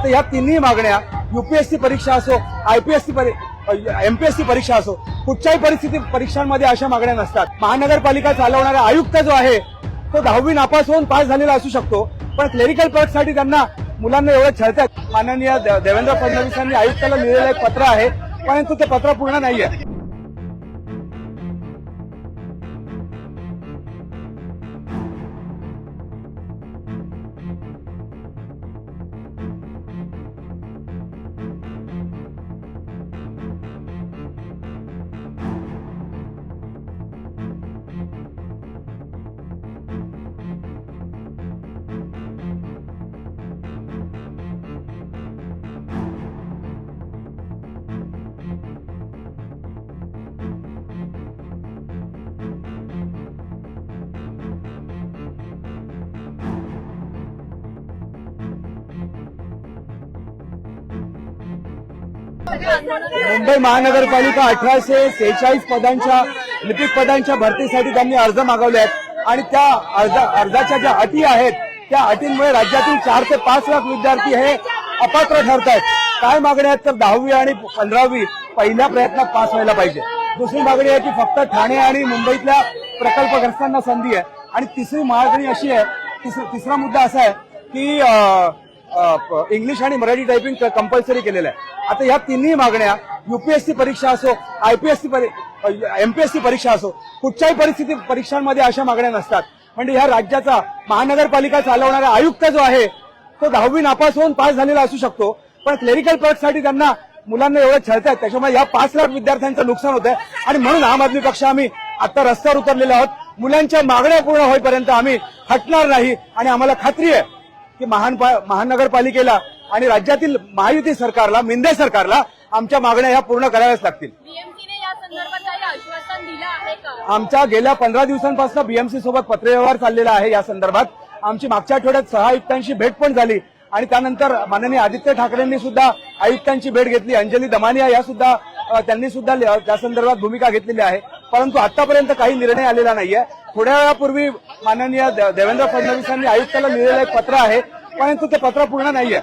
आता या तिन्ही मागण्या युपीएससी परीक्षा असो आयपीएससी एमपीएससी परीक्षा असो कुठच्याही परिस्थिती परीक्षांमध्ये अशा मागण्या नसतात. महानगरपालिका चालवणारा आयुक्त जो आहे तो दहावी नापास होऊन पास झालेला असू शकतो पण क्लेरिकलसाठी त्यांना मुलांना एवढं छळतात. माननीय देवेंद्र फडणवीसांनी आयुक्ताला लिहिलेलं एक पत्र आहे परंतु ते पत्र पूर्ण नाहीये. मुंबई महानगरपालिका अठराशे सेहेचाळीस पदांच्या लिपिक पदांच्या भरतीसाठी त्यांनी अर्ज मागवले आहेत. आणि त्या अर्ज अर्जाच्या ज्या अटी आहेत त्या अटींमुळे राज्यातील चार ते पाच लाख विद्यार्थी हे अपात्र ठरत आहेत काय मागण्या आहेत तर दहावी आणि पंधरावी पहिल्या प्रयत्नात पास व्हायला पाहिजे. दुसरी मागणी आहे की फक्त ठाणे आणि मुंबईतल्या प्रकल्पग्रस्तांना संधी आहे. आणि तिसरी मागणी अशी आहे तिसरा मुद्दा असा आहे की इंग्लिश आणि मराठी टायपिंग कंपल्सरी केलेलं आहे. आता या तिन्ही मागण्या युपीएससी परीक्षा असो आयपीएससी एमपीएससी परीक्षा असो कुठच्याही परिस्थिती परीक्षांमध्ये अशा मागण्या नसतात. म्हणजे ह्या राज्याचा महानगरपालिका चालवणारा आयुक्त जो आहे तो दहावी नापास होऊन पास झालेला असू शकतो. पण क्लेरिकलसाठी त्यांना मुलांना एवढं छळतात त्याच्यामुळे या पाच लाख विद्यार्थ्यांचं नुकसान होत आहे आणि म्हणून आम आदमी पक्ष आम्ही आता रस्त्यावर उतरलेलो आहोत. मुलांच्या मागण्या पूर्ण होईपर्यंत आम्ही हटणार नाही आणि आम्हाला खात्री आहे. की महान महानगरपालिकेला आणि राज्यातील महायुती सरकारला मिंदे सरकारला आमच्या मागण्या ह्या पूर्ण कराव्याच लागतील. बीएमसीने या संदर्भात काही आश्वासन दिलं आहे का? आमच्या गेल्या पंधरा दिवसांपासून बीएमसी सोबत पत्रव्यवहार चाललेला आहे या संदर्भात. आमची मागच्या आठवड्यात सहा आयुक्तांशी भेट पण झाली आणि त्यानंतर माननीय आदित्य ठाकरेंनी सुद्धा आयुक्तांची भेट घेतली. अंजली दमानिया या सुद्धा त्यांनी सुद्धा त्या संदर्भात भूमिका घेतलेली आहे. परंतु आतापर्यंत काही निर्णय आलेला नाहीये. थोड्या वेळापूर्वी माननीय देवेंद्र देवेंद्र फडणवीसांनी आयुक्ताला लिहिलेलं एक पत्र आहे परंतु ते पत्र पूर्ण नाहीये.